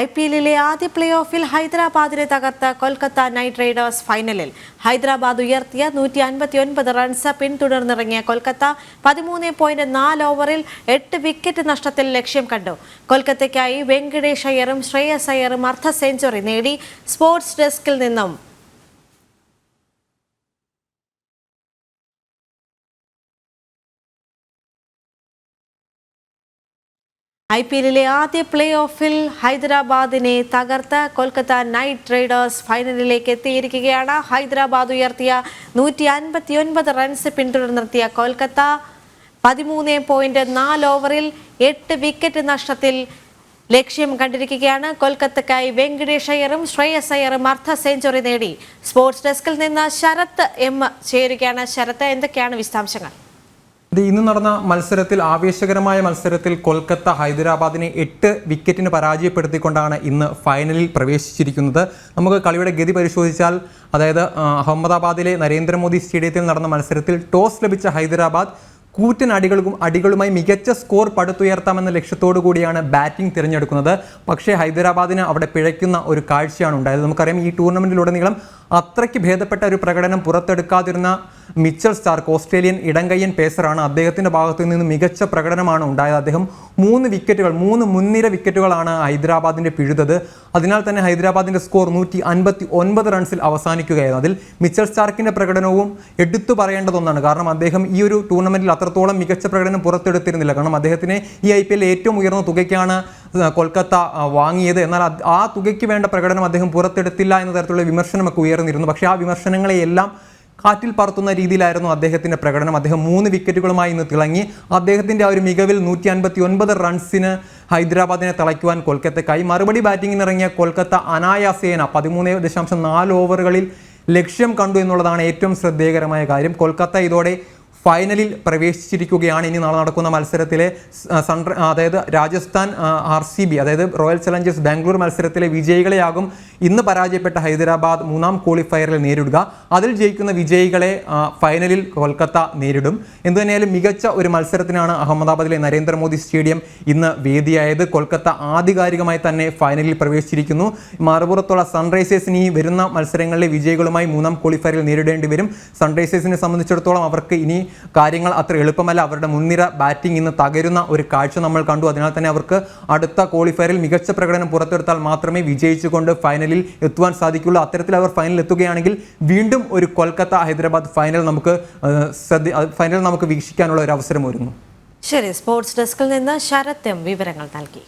I P എല്ലിലെ ആദ്യ play ഓഫിൽ ഹൈദരാബാദിനെ തകർത്ത കൊൽക്കത്ത നൈറ്റ് റൈഡേഴ്സ് ഫൈനലിൽ. ഹൈദരാബാദ് ഉയർത്തിയ നൂറ്റി അൻപത്തി ഒൻപത് റൺസ് പിന്തുടർന്നിറങ്ങിയ കൊൽക്കത്ത പതിമൂന്ന് പോയിന്റ് നാല് ഓവറിൽ എട്ട് വിക്കറ്റ് നഷ്ടത്തിൽ ലക്ഷ്യം കണ്ടു. കൊൽക്കത്തയ്ക്കായി വെങ്കടേഷ് അയ്യറും ശ്രേയസ് അയ്യറും അർദ്ധ സെഞ്ചുറി നേടി സ്പോർട്സ് ഡെസ്കിൽ നിന്നും. ഐ പി എല്ലിലെ ആദ്യ പ്ലേ ഓഫിൽ ഹൈദരാബാദിനെ തകർത്ത് കൊൽക്കത്ത നൈറ്റ് റൈഡേഴ്സ് ഫൈനലിലേക്ക് എത്തിയിരിക്കുകയാണ്. ഹൈദരാബാദ് ഉയർത്തിയ നൂറ്റി അൻപത്തി ഒൻപത് റൺസ് പിന്തുടർന്നെത്തിയ കൊൽക്കത്ത പതിമൂന്ന് പോയിന്റ് നാല് ഓവറിൽ എട്ട് വിക്കറ്റ് നഷ്ടത്തിൽ ലക്ഷ്യം കണ്ടിരിക്കുകയാണ്. കൊൽക്കത്തക്കായി വെങ്കടേഷ് അയ്യറും ശ്രേയസ് അയ്യറും അർദ്ധ സെഞ്ചുറി നേടി. സ്പോർട്സ് ഡെസ്കിൽ നിന്ന് ശരത് എം ചേരുകയാണ്. ശരത്ത് എന്തൊക്കെയാണ് വിശദാംശങ്ങൾ? ഇന്ന് നടന്ന മത്സരത്തിൽ ആവേശകരമായ മത്സരത്തിൽ കൊൽക്കത്ത ഹൈദരാബാദിനെ എട്ട് വിക്കറ്റിന് പരാജയപ്പെടുത്തിക്കൊണ്ടാണ് ഇന്ന് ഫൈനലിൽ പ്രവേശിച്ചിരിക്കുന്നത്. നമുക്ക് കളിയുടെ ഗതി പരിശോധിച്ചാൽ അതായത് അഹമ്മദാബാദിലെ നരേന്ദ്രമോദി സ്റ്റേഡിയത്തിൽ നടന്ന മത്സരത്തിൽ ടോസ് ലഭിച്ച ഹൈദരാബാദ് കൂറ്റൻ അടികൾക്കും അടികളുമായി മികച്ച സ്കോർ പടുത്തുയർത്താമെന്ന ലക്ഷ്യത്തോടു കൂടിയാണ് ബാറ്റിംഗ് തിരഞ്ഞെടുക്കുന്നത്. പക്ഷേ ഹൈദരാബാദിന് അവിടെ പിഴയ്ക്കുന്ന ഒരു കാഴ്ചയാണ് ഉണ്ടായത്. നമുക്കറിയാം ഈ ടൂർണമെന്റിലുടനീളം അത്രയ്ക്ക് ഭേദപ്പെട്ട ഒരു പ്രകടനം പുറത്തെടുക്കാതിരുന്ന മിച്ചൽ സ്റ്റാർക്ക് ഓസ്ട്രേലിയൻ ഇടങ്കയ്യൻ പേസറാണ് അദ്ദേഹത്തിന്റെ ഭാഗത്തു നിന്ന് മികച്ച പ്രകടനമാണ് ഉണ്ടായത്. അദ്ദേഹം മൂന്ന് വിക്കറ്റുകൾ മൂന്ന് മുൻനിര വിക്കറ്റുകളാണ് ഹൈദരാബാദിന്റെ പിഴുതത്. അതിനാൽ തന്നെ ഹൈദരാബാദിന്റെ സ്കോർ നൂറ്റി അൻപത്തി ഒൻപത് റൺസിൽ അവസാനിക്കുകയായിരുന്നു. അതിൽ മിച്ചൽ സ്റ്റാർക്കിന്റെ പ്രകടനവും എടുത്തു പറയേണ്ടത് ഒന്നാണ് കാരണം അദ്ദേഹം ഈ ഒരു ടൂർണമെന്റിൽ അത്രത്തോളം മികച്ച പ്രകടനം പുറത്തെടുത്തിരുന്നില്ല. കാരണം അദ്ദേഹത്തിന് ഈ ഐ ഏറ്റവും ഉയർന്ന തുകയ്ക്കാണ് കൊൽക്കത്ത വാങ്ങിയത്. എന്നാൽ ആ തുകയ്ക്ക് വേണ്ട പ്രകടനം അദ്ദേഹം പുറത്തെടുത്തില്ല എന്ന തരത്തിലുള്ള വിമർശനമൊക്കെ ഉയർന്നിരുന്നു. പക്ഷേ ആ വിമർശനങ്ങളെയെല്ലാം കാറ്റിൽ പറത്തുന്ന രീതിയിലായിരുന്നു അദ്ദേഹത്തിന്റെ പ്രകടനം. അദ്ദേഹം മൂന്ന് വിക്കറ്റുകളുമായി ഇന്ന് തിളങ്ങി. അദ്ദേഹത്തിന്റെ ആ ഒരു മികവിൽ നൂറ്റി അൻപത്തി ഒൻപത് റൺസിന് ഹൈദരാബാദിനെ തളയ്ക്കുവാൻ കൊൽക്കത്തക്കായി മറുപടി ബാറ്റിങ്ങിനിറങ്ങിയ കൊൽക്കത്ത അനായാസേന പതിമൂന്ന് ദശാംശം നാല് ഓവറുകളിൽ ലക്ഷ്യം കണ്ടു എന്നുള്ളതാണ് ഏറ്റവും ശ്രദ്ധേയകരമായ കാര്യം. കൊൽക്കത്ത ഇതോടെ ഫൈനലിൽ പ്രവേശിച്ചിരിക്കുകയാണ് ഇനി നാളെ നടക്കുന്ന മത്സരത്തിലെ സൺ അതായത് രാജസ്ഥാൻ ആർ സി ബി അതായത് റോയൽ ചലഞ്ചേഴ്സ് ബാംഗ്ലൂർ മത്സരത്തിലെ വിജയികളെയാകും ഇന്ന് പരാജയപ്പെട്ട ഹൈദരാബാദ് മൂന്നാം ക്വാളിഫയറിൽ നേരിടുക. അതിൽ ജയിക്കുന്ന വിജയികളെ ഫൈനലിൽ കൊൽക്കത്ത നേരിടും. എന്തുതന്നെയാലും മികച്ച ഒരു മത്സരത്തിനാണ് അഹമ്മദാബാദിലെ നരേന്ദ്രമോദി സ്റ്റേഡിയം ഇന്ന് വേദിയായത്. കൊൽക്കത്ത ആധികാരികമായി തന്നെ ഫൈനലിൽ പ്രവേശിച്ചിരിക്കുന്നു. മറുപുറത്തുള്ള സൺറൈസേഴ്സിന് ഈ വരുന്ന മത്സരങ്ങളിലെ വിജയികളുമായി മൂന്നാം ക്വാളിഫയറിൽ നേരിടേണ്ടി വരും. സൺറൈസേഴ്സിനെ സംബന്ധിച്ചിടത്തോളം അവർക്ക് ഇനി കാര്യങ്ങൾ അത്ര എളുപ്പമല്ല. അവരുടെ മുൻനിര ബാറ്റിംഗ് ഇന്ന് തകരുന്ന ഒരു കാഴ്ച നമ്മൾ കണ്ടു. അതിനാൽ തന്നെ അവർക്ക് അടുത്ത ക്വാളിഫയറിൽ മികച്ച പ്രകടനം പുറത്തെടുത്താൽ മാത്രമേ വിജയിച്ചുകൊണ്ട് ഫൈനലിൽ എത്തുവാൻ സാധിക്കുള്ളൂ. അത്തരത്തിൽ അവർ ഫൈനലിൽ എത്തുകയാണെങ്കിൽ വീണ്ടും ഒരു കൊൽക്കത്ത ഹൈദരാബാദ് ഫൈനൽ നമുക്ക് ഫൈനൽ നമുക്ക് വീക്ഷിക്കാനുള്ള ഒരു അവസരം ഒരുങ്ങും. ശരി സ്പോർട്സ് ഡെസ്കിൽ നിന്ന് ശരത്ത് വിവരങ്ങൾ നൽകി.